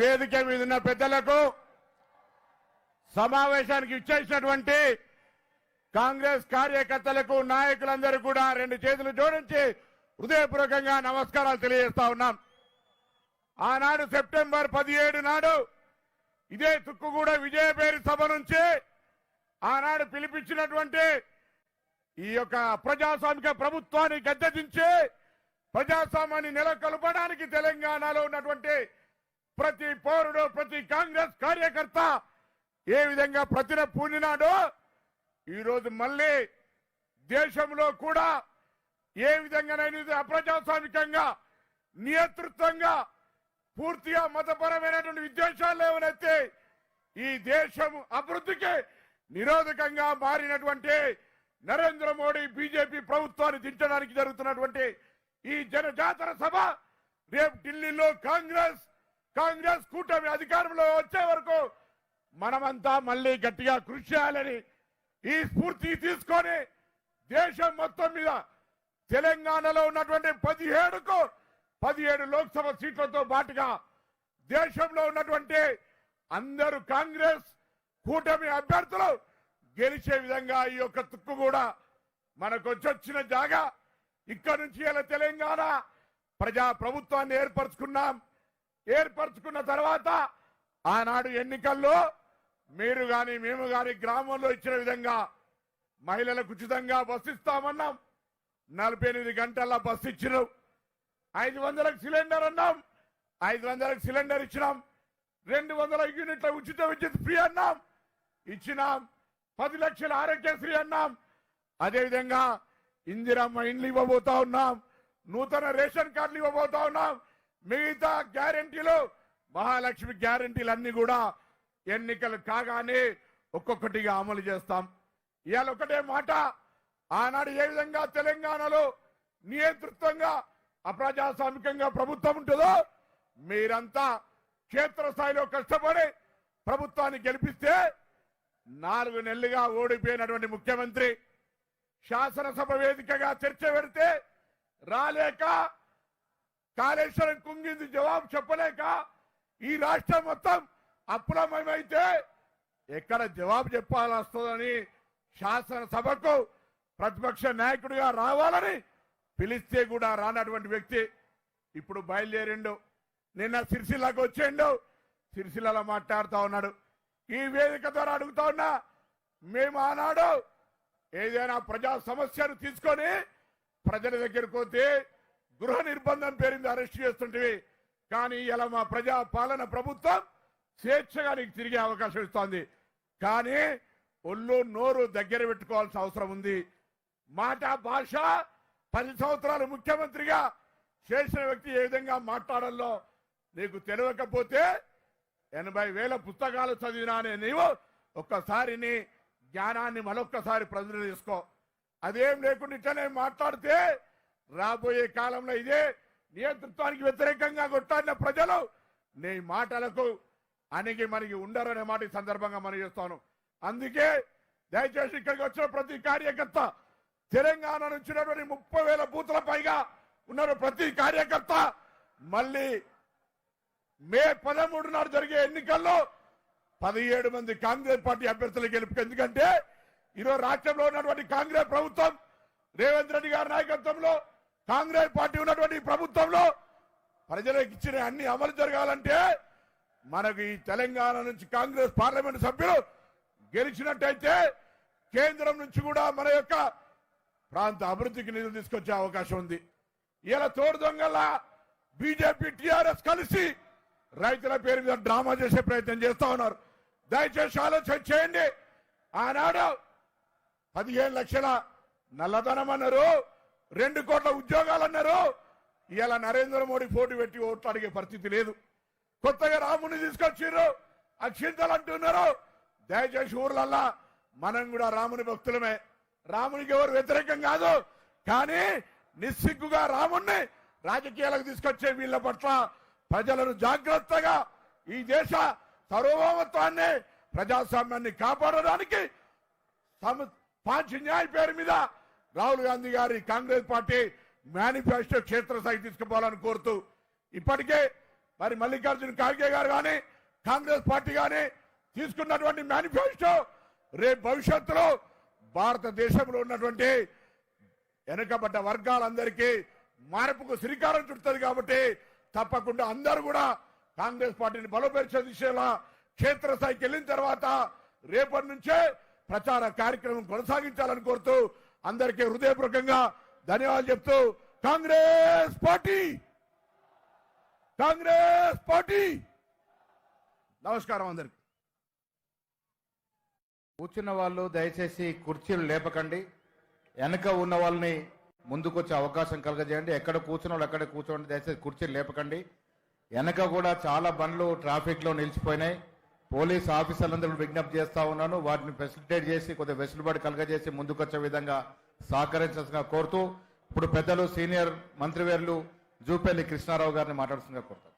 వేదిక మీద ఉన్న పెద్దలకు సమావేశానికి ఇచ్చేసినటువంటి కాంగ్రెస్ కార్యకర్తలకు నాయకులందరూ కూడా రెండు చేతులు జోడించి హృదయపూర్వకంగా నమస్కారాలు తెలియజేస్తా ఉన్నాం. ఆనాడు సెప్టెంబర్ పదిహేడు నాడు ఇదే తుక్కుగూడ విజయపేరి సభ నుంచి ఆనాడు పిలిపించినటువంటి ఈ యొక్క ప్రజాస్వామిక ప్రభుత్వాన్ని గద్దెదించి ప్రజాస్వామ్యాన్ని నెలకొల్పడానికి తెలంగాణలో ఉన్నటువంటి ప్రతి పౌరుడు ప్రతి కాంగ్రెస్ కార్యకర్త ఏ విధంగా ప్రతిన పూనినాడో ఈరోజు మళ్ళీ దేశంలో కూడా ఏ విధంగానైనా అప్రజాస్వామికంగా నియంతృత్వంగా పూర్తిగా మతపరమైనటువంటి విద్వేషాలు ఏమైతే ఈ దేశం అభివృద్ధికి నిరోధకంగా మారినటువంటి నరేంద్ర మోడీ బీజేపీ ప్రభుత్వాన్ని దించడానికి జరుగుతున్నటువంటి ఈ జనజాతర సభ రేపు ఢిల్లీలో కాంగ్రెస్ కాంగ్రెస్ కూటమి అధికారంలో వచ్చే వరకు మనమంతా మళ్ళీ గట్టిగా కృషి చేయాలని ఈ స్ఫూర్తి తీసుకొని దేశం మొత్తం మీద తెలంగాణలో ఉన్నటువంటి పదిహేడుకు పదిహేడు లోక్సభ సీట్లతో పాటుగా దేశంలో ఉన్నటువంటి అందరూ కాంగ్రెస్ కూటమి అభ్యర్థులు గెలిచే విధంగా ఈ యొక్క తుక్కు కూడా మనకు వచ్చొచ్చిన జాగా. ఇక్కడ నుంచి ఇలా తెలంగాణ ప్రజా ప్రభుత్వాన్ని ఏర్పరచుకున్నాం. ఏర్పరచుకున్న తర్వాత ఆనాడు ఎన్నికల్లో మీరు గాని మేము గాని గ్రామంలో ఇచ్చిన విధంగా మహిళలకు ఉచితంగా బస్సు ఇస్తామన్నాం. నలభై ఎనిమిది గంటల బస్సు ఇచ్చినాం. ఐదు వందలకు సిలిండర్ అన్నాం. ఐదు వందలకు సిలిండర్ ఇచ్చినాం. రెండు వందల యూనిట్ల ఉచిత విద్యుత్ ఫ్రీ అన్నాం. ఇచ్చినాం. పది లక్షల ఆరోగ్యశ్రీ అన్నాం. అదేవిధంగా ఇందిరమ్మ ఇండ్లు ఇవ్వబోతా ఉన్నాం. నూతన రేషన్ కార్డులు ఇవ్వబోతా ఉన్నాం. మిగతా గ్యారెంటీలు మహాలక్ష్మి గ్యారెంటీలు అన్ని కూడా ఎన్నికలు కాగానే ఒక్కొక్కటిగా అమలు చేస్తాం. ఇవాళ ఒకటే మాట ఆనాడు ఏ విధంగా తెలంగాణలో నియంతృత్వంగా అప్రజాస్వామికంగా ప్రభుత్వం ఉంటుందో మీరంతా క్షేత్రస్థాయిలో కష్టపడి ప్రభుత్వాన్ని గెలిపిస్తే నాలుగు నెలలుగా ఓడిపోయినటువంటి ముఖ్యమంత్రి శాసనసభ వేదికగా చర్చ పెడితే రాలేక కాళేశ్వరం కుంగింది జవాబు చెప్పలేక ఈ రాష్ట్రం మొత్తం అప్పులమయమైతే ఎక్కడ జవాబు చెప్పాల్సి వస్తుందని శాసనసభకు ప్రతిపక్ష నాయకుడిగా రావాలని పిలిస్తే కూడా రానటువంటి వ్యక్తి ఇప్పుడు బయలుదేరిండు. నిన్న సిరిసిల్లకు వచ్చిండు. సిరిసిల్లలో మాట్లాడుతూ ఉన్నాడు. ఈ వేదిక ద్వారా అడుగుతా ఉన్నా మేము ఆనాడు ఏదైనా ప్రజా సమస్యను తీసుకొని ప్రజల దగ్గరకు పోతే గృహ నిర్బంధం పేరింది అరెస్ట్ చేస్తుంటివి. కానీ ఇలా మా ప్రజా పాలన ప్రభుత్వం స్వేచ్ఛగా నీకు తిరిగే అవకాశం ఇస్తోంది. కానీ ఒళ్ళు నోరు దగ్గర పెట్టుకోవాల్సిన అవసరం ఉంది. మాట భాష పది సంవత్సరాలు ముఖ్యమంత్రిగా చేసిన వ్యక్తి ఏ విధంగా మాట్లాడాలో నీకు తెలియకపోతే ఎనభై వేల పుస్తకాలు చదివినా అనే నీవు ఒక్కసారి నీ జ్ఞానాన్ని మరొక్కసారి ప్రజలు తీసుకో. అదేం లేకుండా ఇట్లనే మాట్లాడితే రాబోయే కాలంలో ఇదే నియంతృత్వానికి వ్యతిరేకంగా కొట్టాడిన ప్రజలు నీ మాటలకు అనిగి మనకి ఉండరనే మాట ఈ సందర్భంగా మనం చేస్తాను. అందుకే దయచేసి ఇక్కడికి వచ్చిన ప్రతి కార్యకర్త తెలంగాణ నుంచినటువంటి ముప్పై వేల బూతుల పైగా ఉన్న ప్రతి కార్యకర్త మళ్ళీ మే పదమూడు నాడు జరిగే ఎన్నికల్లో పదిహేడు మంది కాంగ్రెస్ పార్టీ అభ్యర్థులు గెలుపు ఎందుకంటే ఈరోజు రాష్ట్రంలో ఉన్నటువంటి కాంగ్రెస్ ప్రభుత్వం రేవంత్ రెడ్డి గారి నాయకత్వంలో కాంగ్రెస్ పార్టీ ఉన్నటువంటి ప్రభుత్వంలో ప్రజలకు ఇచ్చిన అన్ని అమలు జరగాలంటే మనకు ఈ తెలంగాణ నుంచి కాంగ్రెస్ పార్లమెంట్ సభ్యులు గెలిచినట్టయితే కేంద్రం నుంచి కూడా మన యొక్క ప్రాంత అభివృద్ధికి నిధులు తీసుకొచ్చే అవకాశం ఉంది. ఇలా తోడు దొంగల్లా బీజేపీ టిఆర్ఎస్ కలిసి రైతుల పేరు మీద డ్రామా చేసే ప్రయత్నం చేస్తా ఉన్నారు. దయచేసి ఆలోచన చేయండి. ఆనాడు పదిహేను లక్షల నల్లధనం అన్నారు. రెండు కోట్ల ఉద్యోగాలు అన్నారు ఇవాళ నరేంద్ర మోడీ పోటీ పెట్టి ఓట్లు అడిగే పరిస్థితి లేదు. కొత్తగా రాముని తీసుకొచ్చిర్రు. అక్షింతలు అంటున్నారు. దయచేసి ఊర్లల్లా మనం కూడా రాముని భక్తులమే. రామునికి ఎవరు వ్యతిరేకం కాదు. కానీ నిస్సిగ్గుగా రాముణ్ణి రాజకీయాలకు తీసుకొచ్చే వీళ్ళ పట్ల ప్రజలను జాగ్రత్తగా ఈ దేశ సార్వభౌమత్వాన్ని ప్రజాస్వామ్యాన్ని కాపాడడానికి సమ న్యాయ పేరు మీద రాహుల్ గాంధీ గారి కాంగ్రెస్ పార్టీ మేనిఫెస్టో క్షేత్రస్థాయి తీసుకుపోవాలని కోరుతూ ఇప్పటికే మరి మల్లికార్జున ఖార్గే గారు కానీ కాంగ్రెస్ పార్టీ కానీ తీసుకున్నటువంటి మేనిఫెస్టో రేపు భవిష్యత్తులో భారతదేశంలో ఉన్నటువంటి వెనుకబడ్డ వర్గాలందరికీ మార్పుకు శ్రీకారం చుడుతుంది కాబట్టి తప్పకుండా అందరూ కూడా కాంగ్రెస్ పార్టీని బలోపేర్చే దిశలో క్షేత్రస్థాయికి వెళ్ళిన తర్వాత రేపటి నుంచే ప్రచార కార్యక్రమం కొనసాగించాలని కోరుతూ అందరికీ హృదయపూర్వకంగా ధన్యవాదాలు చెప్తూ కాంగ్రెస్ పార్టీ! కాంగ్రెస్ పార్టీ! నమస్కారం అందరికి. కూర్చున్న వాళ్ళు దయచేసి కుర్చీలు లేపకండి. వెనక ఉన్న వాళ్ళని ముందుకొచ్చే అవకాశం కలగజేయండి. ఎక్కడ కూర్చున్న వాళ్ళు ఎక్కడ కూర్చోండి. దయచేసి కుర్చీలు లేపకండి. వెనక కూడా చాలా బండ్లు ట్రాఫిక్లో నిలిచిపోయినాయి. పోలీస్ ఆఫీసర్లందరూ విజ్ఞప్తి చేస్తా ఉన్నాను. వాటిని ఫెసిలిటేట్ చేసి కొద్దిగా వెసులుబాటు కలగజేసి ముందుకొచ్చే విధంగా సహకరించాల్సిందిగా కోరుతూ ఇప్పుడు పెద్దలు సీనియర్ మంత్రివేర్లు జూపల్లి కృష్ణారావు గారిని మాట్లాడుతుందిగా కోరుతాను.